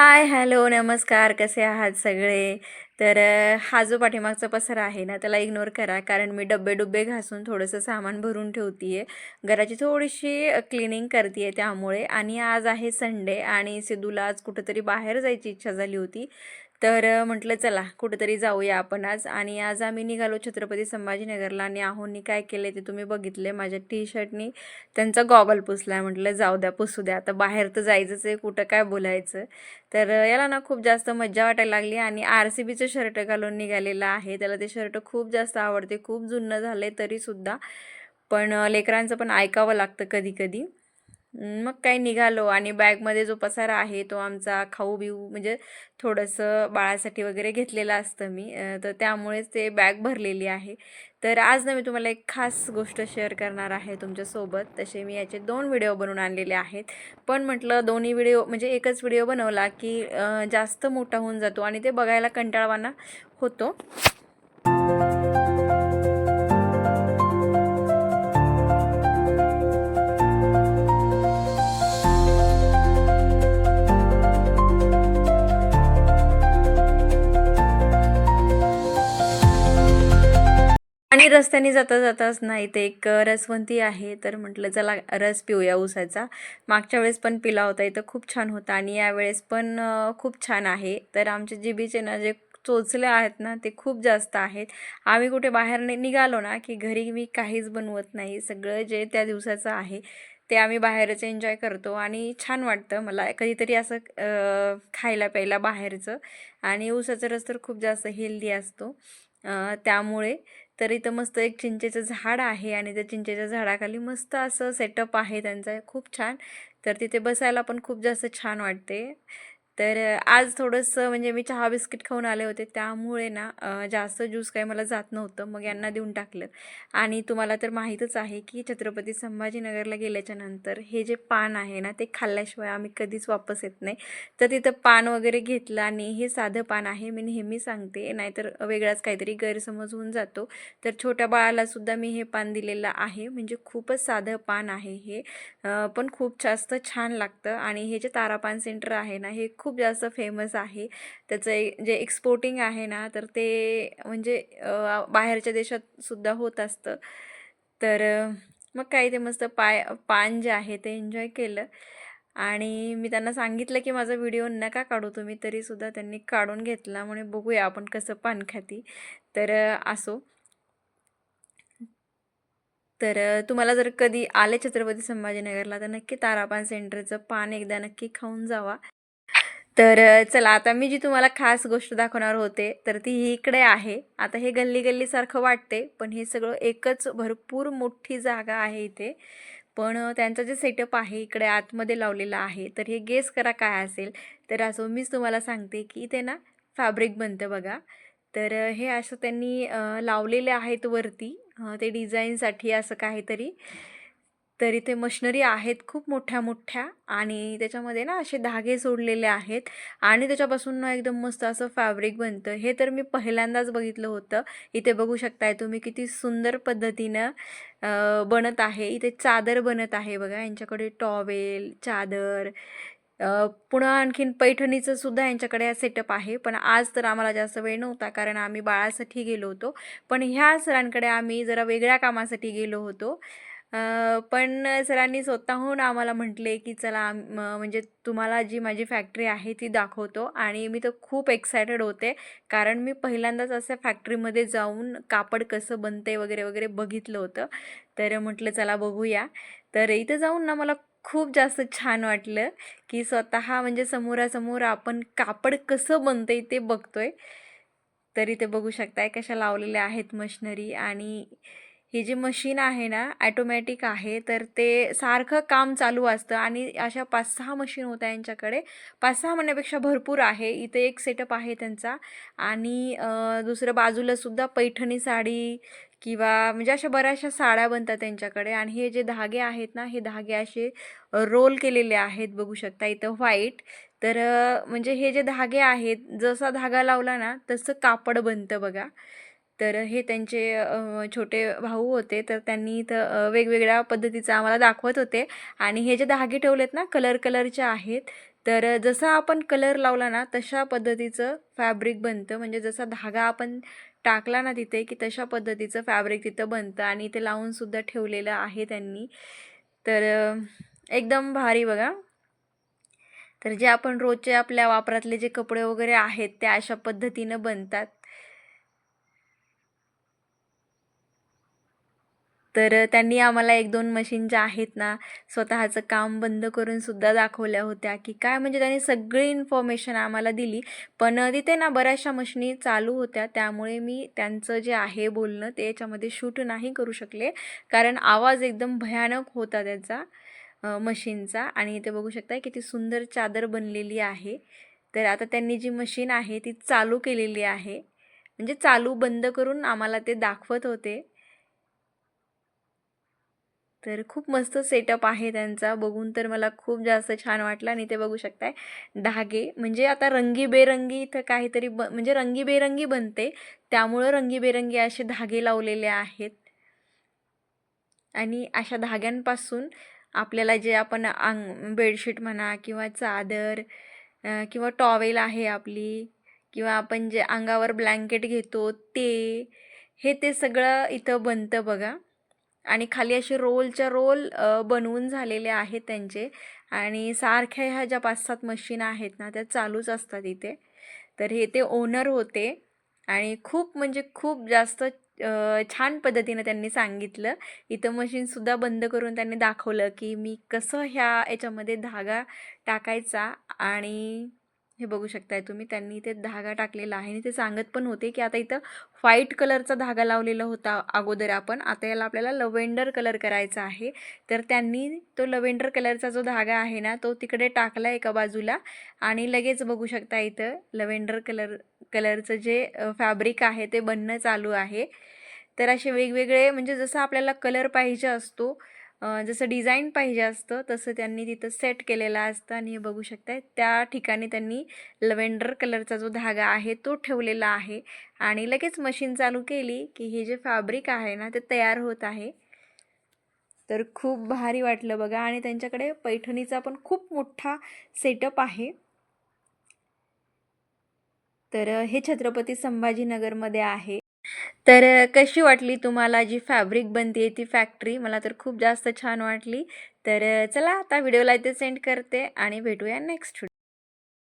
Hi hello नमस्कार. कसे आहात सगळे? तर हा जो पाठीमागचा पसारा आहे ना त्याला इग्नोर करा. कारण मी डब्बे डुब्बे घासून थोडंसं सामान भरून ठेवते आहे घराची थोडीशी क्लिनिंग करते आहे त्यामुळे. आणि आज आहे संडे आणि सिद्धूला आज कुठंतरी बाहेर जायची इच्छा झाली होती. तर म्हटलं चला कुठंतरी जाऊया आपण आज. आणि आज आम्ही निघालो छत्रपती संभाजीनगरला आणि आहोंनी काय केले ते तुम्ही बघितले माझ्या टी शर्टनी त्यांचा गॉगल पुसला म्हटलं जाऊ द्या पुसू द्या. आता बाहेर तर जायचंच आहे कुठं काय बोलायचं. तर याला ना खूप जास्त मज्जा वाटायला लागली. आणि आर सी बीचं शर्ट घालून निघालेला आहे. त्याला ते शर्ट खूप जास्त आवडते. खूप जुनं झाले तरीसुद्धा. पण लेकरांचं पण ऐकावं लागतं कधी कधी मग काही निघालो आणि बॅगमध्ये जो पसारा आहे तो आमचा खाऊ बिऊ म्हणजे थोडंसं बाळासाठी वगैरे घेतलेलं असतं मी. तर त्यामुळेच ते बॅग भरलेली आहे. तर आज ना मी तुम्हाला एक खास गोष्ट शेअर करणार आहे तुमच्यासोबत. तसे मी याचे दोन व्हिडिओ बनवून आणलेले आहेत. पण म्हटलं दोन्ही व्हिडिओ म्हणजे एकच व्हिडिओ बनवला की जास्त मोठा होऊन जातो आणि ते बघायला कंटाळवाना होतो. रस्त्याने जाता जाताच नाही ते एक रसवंती आहे. तर म्हटलं चला रस पिऊया ऊसाचा. मागच्या वेळेस पण पिला होता इथं खूप छान होता आणि यावेळेस पण खूप छान आहे. तर आमचे जिबीचे ना जे चोचले आहेत ना ते खूप जास्त आहेत. आम्ही कुठे बाहेर निघालो ना की घरी मी काहीच बनवत नाही. सगळं जे त्या दिवसाचं आहे ते आम्ही बाहेरच एन्जॉय करतो आणि छान वाटतं मला कधीतरी असं खायला प्यायला बाहेरचं. आणि ऊसाचा रस तर खूप जास्त हेल्दी असतो त्यामुळे तर इथं मस्त एक चिंचेचं झाड आहे आणि त्या चिंचेच्या झाडाखाली मस्त असं सेटअप आहे त्यांचा. खूप छान. तर तिथे बसायला पण खूप जास्त छान वाटते. तर आज थोडंसं म्हणजे मी चहा बिस्किट खाऊन आले होते. त्यामुळे ना जास्त ज्यूस काही मला जात नव्हतं. मग यांना देऊन टाकलं. आणि तुम्हाला तर माहीतच आहे की छत्रपती संभाजीनगरला गेल्याच्यानंतर हे जे पान आहे ना ते खाल्ल्याशिवाय आम्ही कधीच वापस येत नाही. तर तिथं पान वगैरे घेतलं आणि हे साधं पान आहे मी नेहमी सांगते. नाहीतर वेगळाच काहीतरी गैरसमज होऊन जातो. तर छोट्या बाळालासुद्धा मी हे पान दिलेलं आहे. म्हणजे खूपच साधं पान आहे हे. पण खूप जास्त छान लागतं. आणि हे जे तारापान सेंटर आहे ना हे खूप खूप जास्त फेमस आहे. त्याचं जे एक्सपोर्टिंग आहे ना तर ते म्हणजे बाहेरच्या देशात सुद्धा होत असतं. तर मग काय ते मस्त पाय पान जे आहे ते एन्जॉय केलं. आणि मी त्यांना सांगितलं की माझा व्हिडिओ नका काढू तुम्ही तरीसुद्धा त्यांनी काढून घेतला. म्हणे बघूया आपण कसं पान खाती. तर असो. तर तुम्हाला जर कधी आले छत्रपती संभाजीनगरला तर नक्की तारापान सेंटरचं पान एकदा नक्की खाऊन जावा. तर चला आता मी जी तुम्हाला खास गोष्ट दाखवणार होते तर ती ही इकडे आहे. आता हे गल्ली गल्लीसारखं वाटते पण हे सगळं एकच भरपूर मोठी जागा आहे इथे. पण त्यांचा त्यांचं जे सेटअप आहे इकडे आतमध्ये लावलेलं आहे. तर हे गेस करा काय असेल. तर असं मीच तुम्हाला सांगते की इथे ना फॅब्रिक बनतं बघा. तर हे असं त्यांनी लावलेले आहेत वरती. ते डिझाईनसाठी असं काहीतरी. तर इथे मशिनरी आहेत खूप मोठ्या मोठ्या आणि त्याच्यामध्ये ना असे धागे सोडलेले आहेत आणि त्याच्यापासून ना एकदम मस्त असं फॅब्रिक बनतं. हे तर मी पहिल्यांदाच बघितलं होतं. इथे बघू शकताय तुम्ही किती सुंदर पद्धतीनं बनत आहे. इथे चादर बनत आहे बघा. यांच्याकडे टॉवेल चादर पुन्हा आणखीन पैठणीचं सुद्धा यांच्याकडे सेटअप आहे. पण आज तर आम्हाला जास्त वेळ नव्हता कारण आम्ही बाळासाठी गेलो होतो. पण ह्या सरांकडे आम्ही जरा वेगळ्या कामासाठी गेलो होतो. पण सरांनी स्वतःहून आम्हाला म्हटले की चला म्हणजे तुम्हाला जी माझी फॅक्टरी आहे ती दाखवतो. आणि मी तर खूप एक्सायटेड होते. कारण मी पहिल्यांदाच असं फॅक्टरीमध्ये जाऊन कापड कसं बनते वगैरे वगैरे बघितलं होतं. तर म्हटलं चला बघूया. तर इथं जाऊन ना मला खूप जास्त छान वाटलं की स्वतः म्हणजे समोरासमोर आपण कापड कसं बनतंय ते बघतोय. तर इथे बघू शकताय कशा लावलेल्या आहेत मशिनरी आणि ही जी मशीन आहे ना ॲटोमॅटिक आहे तर ते सारखं काम चालू असतं आणि अशा पाच सहा मशीन होत्या यांच्याकडे. पाच सहा म्हणण्यापेक्षा भरपूर आहे. इथे एक सेटअप आहे त्यांचा. आणि दुसरं दुसऱ्या बाजूला सुद्धा पैठणी साडी किंवा म्हणजे अशा बऱ्याचशा साड्या बनतात त्यांच्याकडे. आणि हे जे धागे आहेत ना हे धागे असे रोल केलेले आहेत बघू शकता. इथं व्हाईट तर म्हणजे हे जे धागे आहेत जसा धागा लावला ना तसं कापड बनतं बघा. तर हे त्यांचे छोटे भाऊ होते. तर त्यांनी इथं वेगवेगळ्या पद्धतीचं आम्हाला दाखवत होते. आणि हे जे धागे ठेवलेत ना कलर कलरचे आहेत. तर जसा आपण कलर लावला ना तशा पद्धतीचं फॅब्रिक बनतं. म्हणजे जसा धागा आपण टाकला ना तिथे की तशा पद्धतीचं फॅब्रिक तिथं बनतं. आणि ते लावूनसुद्धा ठेवलेलं आहे त्यांनी. तर एकदम भारी बघा. तर जे आपण रोजचे आपल्या वापरातले जे कपडे वगैरे आहेत ते अशा पद्धतीनं बनतात. तर त्यांनी आम्हाला एक दोन मशीन ज्या आहेत ना स्वतःचं काम बंद करून सुद्धा दाखवल्या होत्या की काय म्हणजे त्यांनी सगळी इन्फॉर्मेशन आम्हाला दिली. पण तिथे ना बऱ्याचशा मशीनी चालू होत्या. त्यामुळे मी त्यांचं जे आहे बोलणं ते याच्यामध्ये शूट नाही करू शकले. कारण आवाज एकदम भयानक होता त्याचा मशीनचा आणि इथे बघू शकता किती सुंदर चादर बनलेली आहे. तर आता त्यांनी जी मशीन आहे ती चालू केलेली आहे. म्हणजे चालू बंद करून आम्हाला ते दाखवत होते. तर खूप मस्त सेटअप आहे त्यांचा. बघून तर मला खूप जास्त छान वाटलं आणि ते बघू शकताय. धागे म्हणजे आता रंगीबेरंगी इथं काहीतरी ब म्हणजे रंगीबेरंगी बनते. त्यामुळं रंगीबेरंगी असे धागे लावलेले आहेत. आणि अशा धाग्यांपासून आपल्याला जे आपण अंग बेडशीट म्हणा किंवा चादर किंवा टॉवेल आहे आपली किंवा आपण जे अंगावर ब्लँकेट घेतो ते हे ते सगळं इथं बनतं बघा. आणि खाली असे रोलच्या रोल बनवून झालेले आहेत त्यांचे. आणि सारख्या ह्या ज्या पाच सात मशीन आहेत ना त्या चालूच असतात इथे. तर हे ते ओनर होते. आणि खूप म्हणजे खूप जास्त छान पद्धतीनं त्यांनी सांगितलं. इथं मशीनसुद्धा बंद करून त्यांनी दाखवलं की मी कसं ह्या याच्यामध्ये धागा टाकायचा आणि हे बघू शकताय तुम्ही त्यांनी इथे धागा टाकलेला आहे. आणि ते सांगत पण होते की आता इथं व्हाईट कलरचा धागा लावलेला होता अगोदर आपण. आता याला आपल्याला लव्हेंडर कलर करायचा आहे. तर त्यांनी तो लव्हेंडर कलरचा जो धागा आहे ना तो तिकडे टाकला एका बाजूला. आणि लगेच बघू शकता इथं लव्हेंडर कलर कलरचं जे फॅब्रिक आहे ते बनणं चालू आहे. तर असे वेगवेगळे म्हणजे जसं आपल्याला कलर पाहिजे असतो जसं डिझाईन पाहिजे असतं तसं त्यांनी तिथं सेट केलेलं असतं आणि हे बघू शकताय. त्या ठिकाणी त्यांनी लव्हेंडर कलरचा जो धागा आहे तो ठेवलेला आहे आणि लगेच मशीन चालू केली की हे जे फॅब्रिक आहे ना ते तयार होत आहे. तर खूप भारी वाटलं बघा आणि त्यांच्याकडे पैठणीचा पण खूप मोठा सेटअप आहे. तर हे छत्रपती संभाजीनगरमध्ये आहे. तर कशी वाटली तुम्हाला जी फॅब्रिक बनते ती फॅक्टरी? मला तर खूप जास्त छान वाटली. तर चला आता व्हिडिओला इथे सेंड करते आणि भेटूया नेक्स्ट